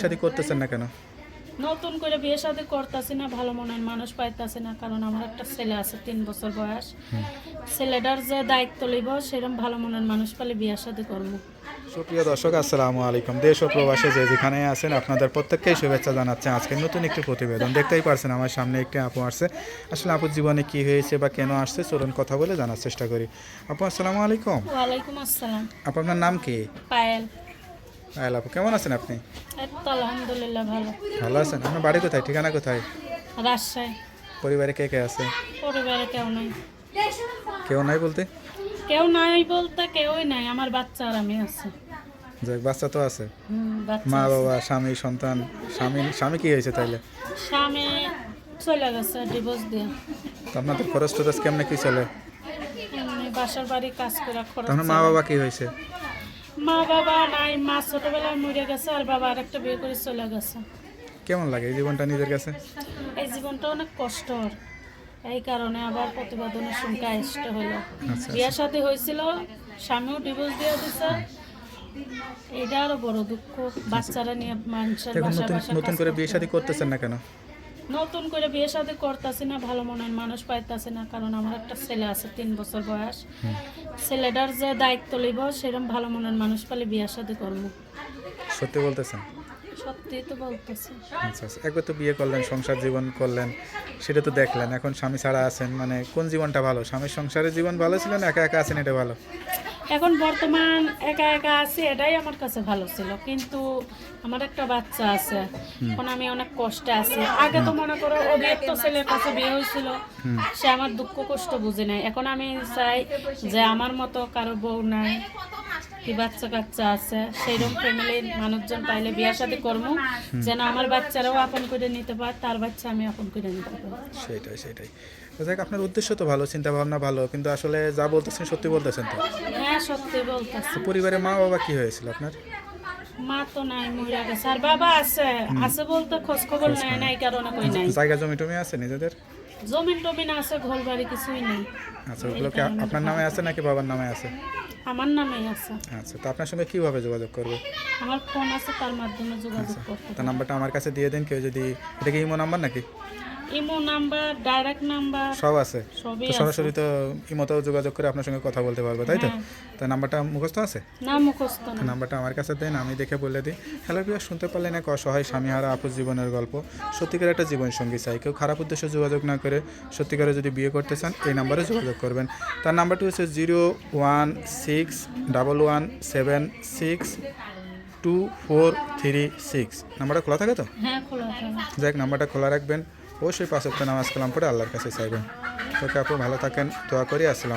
শাদি করতেছেন না কেন? নতুন করে বিয়ে শাদী করতেছি না ভালো মনের মানুষ পাইতাছি না কারণ আমার একটা ছেলে আছে তিন বছর বয়স। ছেলেটার যে দায়িত্ব লইব সেরকম ভালো মনের মানুষ পালে বিয়ে শাদী করব। সুপ্রিয় দর্শক আসসালামু আলাইকুম। দেশ ও প্রবাসে যে যেখানে আছেন আপনাদের প্রত্যেককেই শুভেচ্ছা জানাচ্ছি। আজকে নতুন একটি প্রতিবেদন। দেখতেই পারছেন আমার সামনে একটি আপু আসছে। আসলে আপুর জীবনে কি হয়েছে বা কেন আসছে চলুন কথা বলে জানার চেষ্টা করি। আপু আসসালামু আলাইকুম। ওয়ালাইকুম আসসালাম। আপু আপনার নাম কি? পায়েল। আয়াল আপু কেমন আছেন আপনি? আলহামদুলিল্লাহ ভালো। ভালো আছেন? আপনার বাড়ি কোথায়? ঠিকানা কোথায়? রাজশাহী। পরিবারে কে কে আছে? পরিবারে কেউ নাই। কেউ নাই বলতে? কেউ নাই বলতে কেউই নাই আমার বাচ্চা আর আমি আছি। যাক বাচ্চা তো আছে। মা বাবা স্বামী সন্তান স্বামী স্বামী কি হয়েছে তাইলে? স্বামী চলে গেছে ডিভোর্স দিয়ে। আপনাদের খরচ টরচ কেমনে কি চলে? বাসার বাড়ি কাজ করে খরচ মা বাবা কি হয়েছে? মা বাবা নাই মা ছোটবেলায় মরে গেছে আর বাবা আরেকটা বিয়ে করে চলে গেছে। কেমন লাগে এই জীবনটা নিজের কাছে? এই জীবনটা অনেক কষ্টর এই কারণে আবার প্রতিবেদনের সংখ্যা আসতে হলো। আচ্ছা বিয়ের সাথে হয়েছিল স্বামীও ডিভোর্স দিয়ে দিছে। এটা আরও বড় দুঃখ। বাচ্চারা নিয়ে মানুষের নতুন করে বিয়ে শাদী করতেছেন না কেন? নতুন করে বিয়ে শাদী করতেছি না ভালো মনের মানুষ পাইতাছি না কারণ আমার একটা ছেলে আছে তিন বছর বয়স। ছেলেটার যে দায়িত্ব লইব সেরকম ভালো মনের মানুষ পালে বিয়ে শাদী করব। সত্যি বলতেছেন? সত্যি তো বলতেছি। আচ্ছা আচ্ছা। একবার তো বিয়ে করলেন সংসার জীবন করলেন সেটা তো দেখলেন। এখন স্বামী ছাড়া আছেন মানে কোন জীবনটা ভালো? স্বামীর সংসারের জীবন ভালো ছিল না একা একা আছেন এটা ভালো? এখন বর্তমান একা একা আছি এটাই আমার কাছে ভালো ছিল। কিন্তু আমার একটা বাচ্চা আছে এখন আমি অনেক কষ্টে আছি। আগে তো মনে করো অভিযুক্ত ছেলের কাছে বিয়ে হয়েছিল সে আমার দুঃখ কষ্ট বুঝে নেয় এখন আমি চাই যে আমার মতো কারও বউ নাই। কি বাচ্চা কাচ্চা আছে সেইরকম ফ্যামিলির মানুষজন পাইলে বিয়ার সাথে করব। যেন আমার বাচ্চারাও আপন করে নিতে পারে তার বাচ্চা আমি আপন করে নিতে পারি। সেটাই সেটাই দেখ আপনার উদ্দেশ্য তো ভালো চিন্তা ভাবনা ভালো কিন্তু আসলে যা বলতেছেন সত্যি বলতেছেন তো? হ্যাঁ সত্যি বলতেছি। পরিবারে মা বাবা কি হয়েছিল আপনার? মা তো নাই মহিলা গেছে। আর বাবা আছে আছে বলতে খোঁজ খবর নেয় নাই কারণে কই নাই। জায়গা জমি টমি আছে নিজেদের? জমিন টমিন আছে ঘর বাড়ি কিছুই নেই। আচ্ছা ওগুলো কি আপনার নামে আছে নাকি বাবার নামে আছে? আমার নামে আছে। আচ্ছা তো আপনার সঙ্গে কীভাবে যোগাযোগ করবে? আমার ফোন আছে তার মাধ্যমে যোগাযোগ করতে তার নাম্বারটা আমার কাছে দিয়ে দিন কেউ যদি এটা কি ইমো নাম্বার নাকি? ইমো নাম্বার ডাইরেক্ট নাম্বার সব আছে। সবই তো সরাসরি তো ইমোতেও যোগাযোগ করে আপনার সঙ্গে কথা বলতে পারব তাই তো? হ্যাঁ। তো নাম্বারটা মুখস্থ আছে? না মুখস্থ না। নাম্বারটা আমার কাছে দেন আমি দেখে বলে দিই। হ্যালো বিয়া শুনতে পারলেন এক অসহায় স্বামীহারা আপুর জীবনের গল্প। সত্যিকার একটা জীবন সঙ্গী চাই। কেউ খারাপ উদ্দেশ্যে যোগাযোগ না করে সত্যিকারে যদি বিয়ে করতে চান এই নাম্বারে যোগাযোগ করবেন। তার নাম্বারটি হচ্ছে zero one six double one seven six two four three six. নাম্বারটা খোলা থাকে তো? হ্যাঁ খোলা থাকে। যাক নাম্বারটা খোলা রাখবেন। অবশ্যই পাঁচ সপ্তাহ নামাজ কালাম করে আল্লাহর কাছে চাইবেন। ওকে আপনি ভালো থাকেন, দোয়া করি, আসসালাম